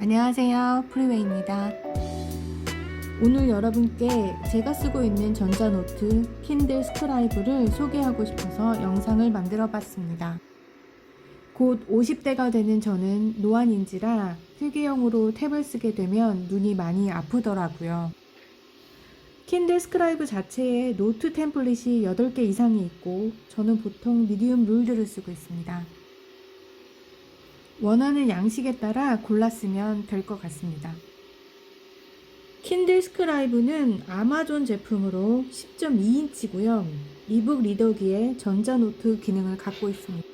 안녕하세요. 프리웨이입니다. 오늘 여러분께 제가 쓰고 있는 전자노트 킨들 스크라이브를 소개하고 싶어서 영상을 만들어 봤습니다. 곧 50대가 되는 저는 노안인지라 필기용으로 탭을 쓰게 되면 눈이 많이 아프더라고요. 킨들 스크라이브 자체에 노트 템플릿이 8개 이상이 있고 저는 보통 미디움 룰들을 쓰고 있습니다. 원하는 양식에 따라 골라 쓰면 될 것 같습니다. 킨들 스크라이브는 아마존 제품으로 10.2인치고요. 이북 리더기에 전자노트 기능을 갖고 있습니다.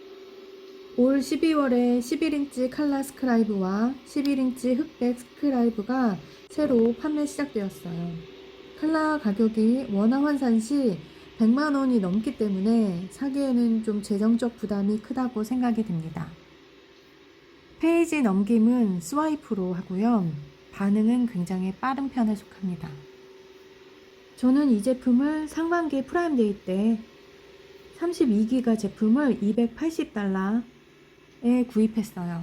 올 12월에 11인치 칼라 스크라이브와 11인치 흑백 스크라이브가 새로 판매 시작되었어요. 칼라 가격이 원화 환산 시 100만 원이 넘기 때문에 사기에는 좀 재정적 부담이 크다고 생각이 듭니다. 페이지 넘김은 스와이프로 하고요. 반응은 굉장히 빠른 편에 속합니다. 저는 이 제품을 상반기 프라임데이 때 32기가 제품을 280달러에 구입했어요.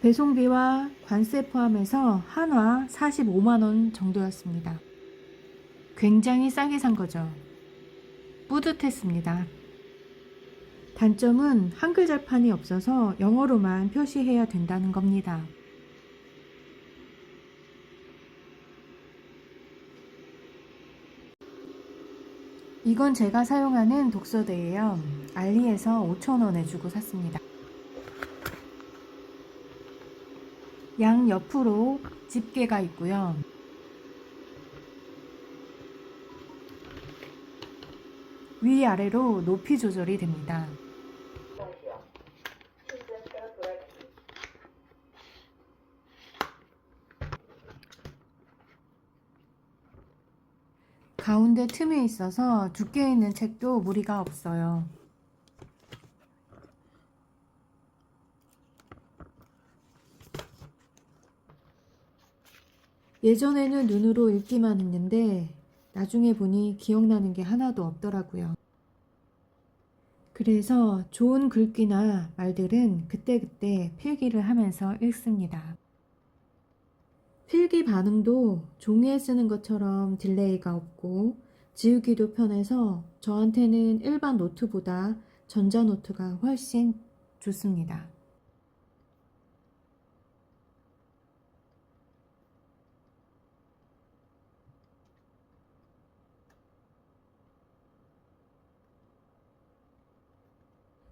배송비와 관세 포함해서 한화 45만원 정도였습니다. 굉장히 싸게 산 거죠. 뿌듯했습니다. 단점은 한글 절판이 없어서 영어로만 표시해야 된다는 겁니다. 이건 제가 사용하는 독서대예요. 알리에서 5,000원에 주고 샀습니다. 양 옆으로 집게가 있고요. 위아래로 높이 조절이 됩니다. 가운데 틈이 있어서 두께 있는 책도 무리가 없어요. 예전에는 눈으로 읽기만 했는데 나중에 보니 기억나는 게 하나도 없더라고요. 그래서 좋은 글귀나 말들은 그때그때 필기를 하면서 읽습니다. 필기 반응도 종이에 쓰는 것처럼 딜레이가 없고 지우기도 편해서 저한테는 일반 노트보다 전자노트가 훨씬 좋습니다.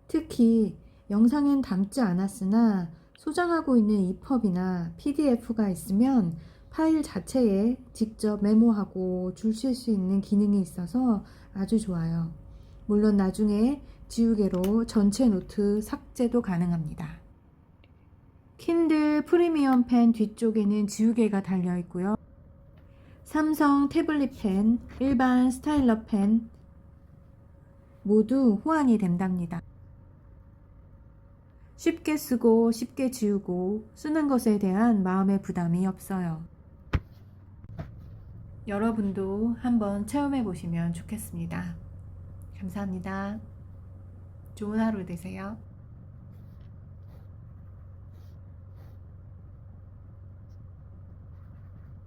특히 영상엔 담지 않았으나 소장하고 있는 EPUB이나 PDF가 있으면 파일 자체에 직접 메모하고 줄칠 수 있는 기능이 있어서 아주 좋아요. 물론 나중에 지우개로 전체 노트 삭제도 가능합니다. 킨들 프리미엄 펜 뒤쪽에는 지우개가 달려 있고요. 삼성 태블릿 펜, 일반 스타일러 펜 모두 호환이 된답니다. 쉽게 쓰고 쉽게 지우고 쓰는 것에 대한 마음의 부담이 없어요. 여러분도 한번 체험해 보시면 좋겠습니다. 감사합니다. 좋은 하루 되세요.